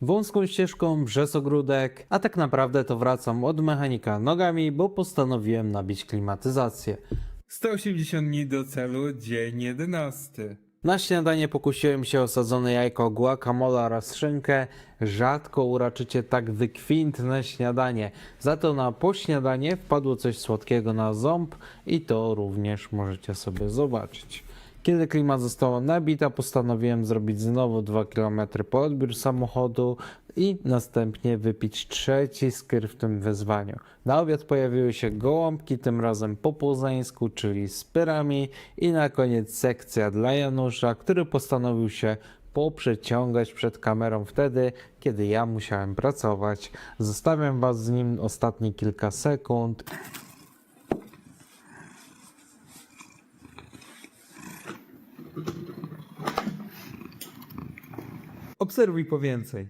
Wąską ścieżką Brzesogródek, a tak naprawdę to wracam od mechanika nogami, bo postanowiłem nabić klimatyzację. 180 dni do celu, dzień 11. Na śniadanie pokusiłem się o sadzone jajko, guacamole oraz szynkę. Rzadko uraczycie tak wykwintne śniadanie. Za to na pośniadanie wpadło coś słodkiego na ząb i to również możecie sobie zobaczyć. Kiedy klima została nabita, postanowiłem zrobić znowu 2 km po odbiór samochodu i następnie wypić trzeci skyr w tym wyzwaniu. Na obiad pojawiły się gołąbki, tym razem po poznańsku, czyli z pyrami i na koniec sekcja dla Janusza, który postanowił się poprzeciągać przed kamerą wtedy, kiedy ja musiałem pracować. Zostawiam Was z nim ostatnie kilka sekund. Obserwuj po więcej.